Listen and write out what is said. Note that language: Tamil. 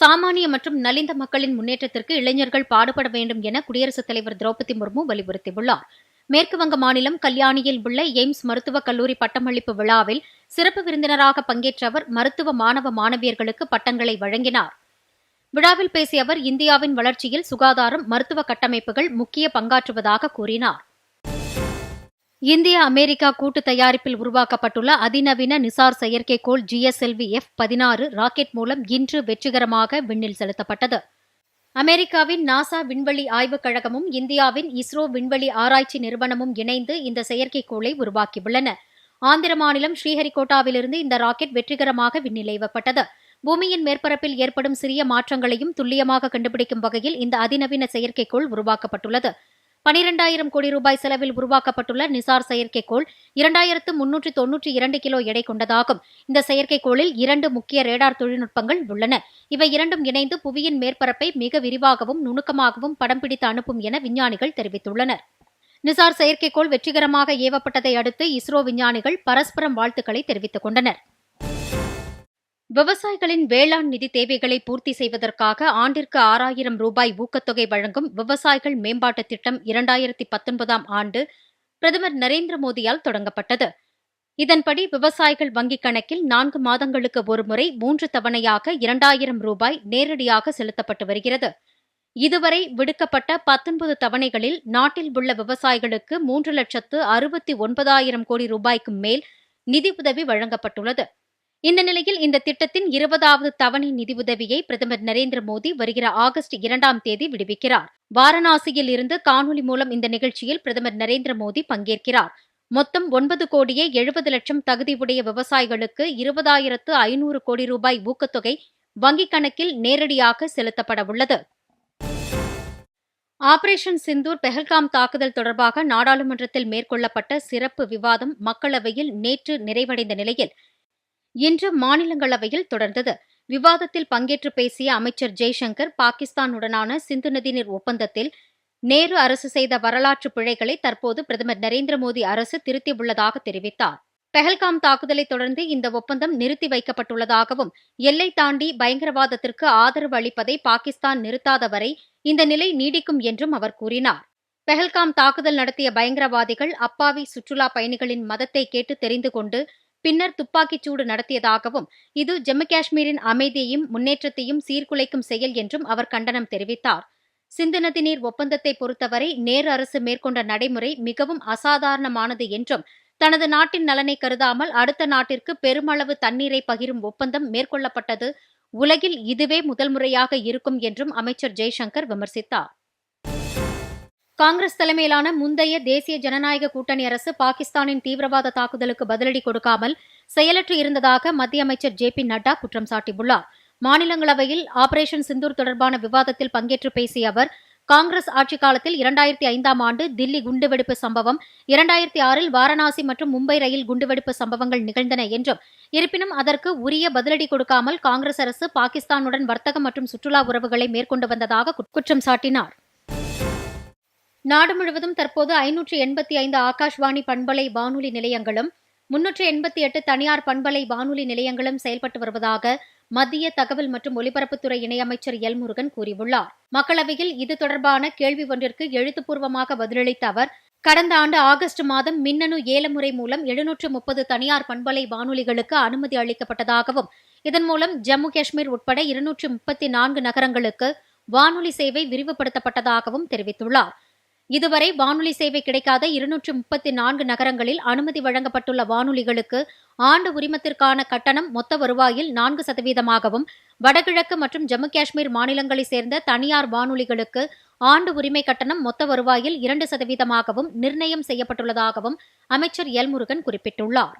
சாமானிய மற்றும் நலிந்த மக்களின் முன்னேற்றத்திற்கு இளைஞர்கள் பாடுபட வேண்டும் என குடியரசுத் தலைவர் திரௌபதி முர்மு வலியுறுத்தியுள்ளார். மேற்குவங்க மாநிலம் கல்யாணியில் உள்ள எய்ம்ஸ் மருத்துவக் கல்லூரி பட்டமளிப்பு விழாவில் சிறப்பு விருந்தினராக பங்கேற்ற அவர் மருத்துவ மாணவ மாணவியர்களுக்கு பட்டங்களை வழங்கினார். விழாவில் பேசிய அவர் இந்தியாவின் வளர்ச்சியில் சுகாதாரம் மருத்துவ கட்டமைப்புகள் முக்கிய பங்காற்றுவதாக கூறினார். இந்தியா அமெரிக்கா கூட்டு தயாரிப்பில் உருவாக்கப்பட்டுள்ள அதிநவீன நிசார் செயற்கைக்கோள் ஜிஎஸ்எல்வி எஃப் பதினாறு ராக்கெட் மூலம் இன்று வெற்றிகரமாக விண்ணில் செலுத்தப்பட்டது. அமெரிக்காவின் நாசா விண்வெளி ஆய்வுக் கழகமும் இந்தியாவின் இஸ்ரோ விண்வெளி ஆராய்ச்சி நிறுவனமும் இணைந்து இந்த செயற்கைக்கோளை உருவாக்கியுள்ளன. ஆந்திர மாநிலம் ஸ்ரீஹரிகோட்டாவிலிருந்து இந்த ராக்கெட் வெற்றிகரமாக விண்ணிலேவப்பட்டது பூமியின் மேற்பரப்பில் ஏற்படும் சிறிய மாற்றங்களையும் துல்லியமாக கண்டுபிடிக்கும் வகையில் இந்த அதிநவீன செயற்கைக்கோள் உருவாக்கப்பட்டுள்ளது. பனிரெண்டாயிரம் கோடி ரூபாய் செலவில் உருவாக்கப்பட்டுள்ள நிசார் செயற்கைக்கோள் இரண்டாயிரத்து முன்னூற்று தொன்னூற்றி இரண்டு கிலோ எடை கொண்டதாகும். இந்த செயற்கைக்கோளில் இரண்டு முக்கிய ரேடார் தொழில்நுட்பங்கள் உள்ளன. இவை இரண்டும் இணைந்து புவியின் மேற்பரப்பை மிக விரிவாகவும் நுணுக்கமாகவும் படம் பிடித்து அனுப்பும் என விஞ்ஞானிகள் தெரிவித்துள்ளனர். நிசார் செயற்கைக்கோள் வெற்றிகரமாக ஏவப்பட்டதை அடுத்து இஸ்ரோ விஞ்ஞானிகள் பரஸ்பரம் வாழ்த்துக்களை தெரிவித்துக் கொண்டனர். விவசாயிகளின் வேளாண் நிதி தேவைகளை பூர்த்தி செய்வதற்காக ஆண்டிற்கு ஆறாயிரம் ரூபாய் ஊக்கத்தொகை வழங்கும் விவசாயிகள் மேம்பாட்டுத் திட்டம் இரண்டாயிரத்தி பத்தொன்பதாம் ஆண்டு பிரதமர் நரேந்திர மோடியால் தொடங்கப்பட்டது. இதன்படி விவசாயிகள் வங்கிக் கணக்கில் நான்கு மாதங்களுக்கு ஒருமுறை மூன்று தவணையாக இரண்டாயிரம் ரூபாய் நேரடியாக செலுத்தப்பட்டு வருகிறது. இதுவரை விடுக்கப்பட்ட பத்தொன்பது தவணைகளில் நாட்டில் உள்ள விவசாயிகளுக்கு மூன்று லட்சத்து அறுபத்தி ஒன்பதாயிரம் கோடி ரூபாய்க்கு மேல் நிதியுதவி வழங்கப்பட்டுள்ளது. இந்த நிலையில் இந்த திட்டத்தின் இருபதாவது தவணை நிதியுதவியை பிரதமர் நரேந்திர மோடி வருகிற ஆகஸ்ட் இரண்டாம் தேதி விடுவிக்கிறார். வாரணாசியில் இருந்து காணொலி மூலம் இந்த நிகழ்ச்சியில் பிரதமர் நரேந்திர மோடி பங்கேற்கிறார். மொத்தம் ஒன்பது கோடியே எழுபது லட்சம் தகுதியுடைய விவசாயிகளுக்கு இருபதாயிரத்து ஐநூறு கோடி ரூபாய் ஊக்கத்தொகை வங்கிக் கணக்கில் நேரடியாக செலுத்தப்பட உள்ளது. ஆபரேஷன் சிந்தூர் பெஹல்காம் தாக்குதல் தொடர்பாக நாடாளுமன்றத்தில் மேற்கொள்ளப்பட்ட சிறப்பு விவாதம் மக்களவையில் நேற்று நிறைவடைந்த நிலையில் இன்று மாநிலங்களவையில் தொடர்ந்தது. விவாதத்தில் பங்கேற்று பேசிய அமைச்சர் ஜெய்சங்கர் பாகிஸ்தானுடனான சிந்து நதிநீர் ஒப்பந்தத்தில் நேரு அரசு செய்த வரலாற்று பிழைகளை தற்போது பிரதமர் நரேந்திர மோடி அரசு திருத்தியுள்ளதாக தெரிவித்தார். பெஹல்காம் தாக்குதலை தொடர்ந்து இந்த ஒப்பந்தம் நிறுத்தி வைக்கப்பட்டுள்ளதாகவும் எல்லை தாண்டி பயங்கரவாதத்திற்கு ஆதரவு அளிப்பதை பாகிஸ்தான் நிறுத்தாத வரை இந்த நிலை நீடிக்கும் என்றும் அவர் கூறினார். பெஹல்காம் தாக்குதல் நடத்திய பயங்கரவாதிகள் அப்பாவி சுற்றுலா பயணிகளின் மதத்தை கேட்டு தெரிந்து கொண்டு பின்னர் துப்பாக்கிச் சூடு நடத்தியதாகவும் இது ஜம்மு காஷ்மீரின் அமைதியையும் முன்னேற்றத்தையும் சீர்குலைக்கும் செயல் என்றும் அவர் கண்டனம் தெரிவித்தார். சிந்து நதி நீர் ஒப்பந்தத்தை பொறுத்தவரை நேரு அரசு மேற்கொண்ட நடைமுறை மிகவும் அசாதாரணமானது என்றும் தனது நாட்டின் நலனை கருதாமல் அடுத்த நாட்டிற்கு பெருமளவு தண்ணீரை பகிரும் ஒப்பந்தம் மேற்கொள்ளப்பட்டது உலகில் இதுவே முதல் முறையாக இருக்கும் என்றும் அமைச்சர் ஜெய்சங்கர் விமர்சித்தார். காங்கிரஸ் தலைமையிலான முந்தைய தேசிய ஜனநாயக கூட்டணி அரசு பாகிஸ்தானின் தீவிரவாத தாக்குதலுக்கு பதிலடி கொடுக்காமல் செயலற்று இருந்ததாக மத்திய அமைச்சர் ஜே பி நட்டா குற்றம் சாட்டியுள்ளார். மாநிலங்களவையில் ஆபரேஷன் சிந்தூர் தொடர்பான விவாதத்தில் பங்கேற்று பேசிய அவர் காங்கிரஸ் ஆட்சி காலத்தில் இரண்டாயிரத்தி ஐந்தாம் ஆண்டு தில்லி குண்டுவெடிப்பு சம்பவம் இரண்டாயிரத்தி ஆறில் வாரணாசி மற்றும் மும்பை ரயில் குண்டுவெடிப்பு சம்பவங்கள் நிகழ்ந்தன என்றும் இருப்பினும் அதற்கு உரிய பதிலடி கொடுக்காமல் காங்கிரஸ் அரசு பாகிஸ்தானுடன் வர்த்தகம் மற்றும் சுற்றுலா உறவுகளை மேற்கொண்டு வந்ததாக குற்றம் சாட்டினார். நாடு முழுவதும் தற்போது ஐநூற்றி எண்பத்தி ஐந்து ஆகாஷ்வாணி பண்பலை வானொலி நிலையங்களும் முன்னூற்றி எண்பத்தி எட்டு தனியார் பண்பலை வானொலி நிலையங்களும் செயல்பட்டு வருவதாக மத்திய தகவல் மற்றும் ஒலிபரப்புத்துறை இணையமைச்சர் எல் முருகன் கூறியுள்ளார். மக்களவையில் இது தொடர்பான கேள்வி ஒன்றிற்கு எழுத்துப்பூர்வமாக பதிலளித்த அவர் கடந்த ஆண்டு ஆகஸ்ட் மாதம் மின்னணு ஏலமுறை மூலம் எழுநூற்று முப்பது தனியார் பண்பலை வானொலிகளுக்கு அனுமதி அளிக்கப்பட்டதாகவும் இதன் மூலம் ஜம்மு காஷ்மீர் உட்பட இருநூற்று முப்பத்தி நான்கு நகரங்களுக்கு வானொலி சேவை விரிவுபடுத்தப்பட்டதாகவும் தெரிவித்துள்ளார். இதுவரை வானொலி சேவை கிடைக்காத இருநூற்று முப்பத்தி நான்கு நகரங்களில் அனுமதி வழங்கப்பட்டுள்ள வானொலிகளுக்கு ஆண்டு உரிமத்திற்கான கட்டணம் மொத்த வருவாயில் நான்கு சதவீதமாகவும் வடகிழக்கு மற்றும் ஜம்மு காஷ்மீர் மாநிலங்களைச் சேர்ந்த தனியார் வானொலிகளுக்கு ஆண்டு உரிமை கட்டணம் மொத்த வருவாயில் இரண்டு சதவீதமாகவும் நிர்ணயம் செய்யப்பட்டுள்ளதாகவும் அமைச்சர் எல் முருகன் குறிப்பிட்டுள்ளார்.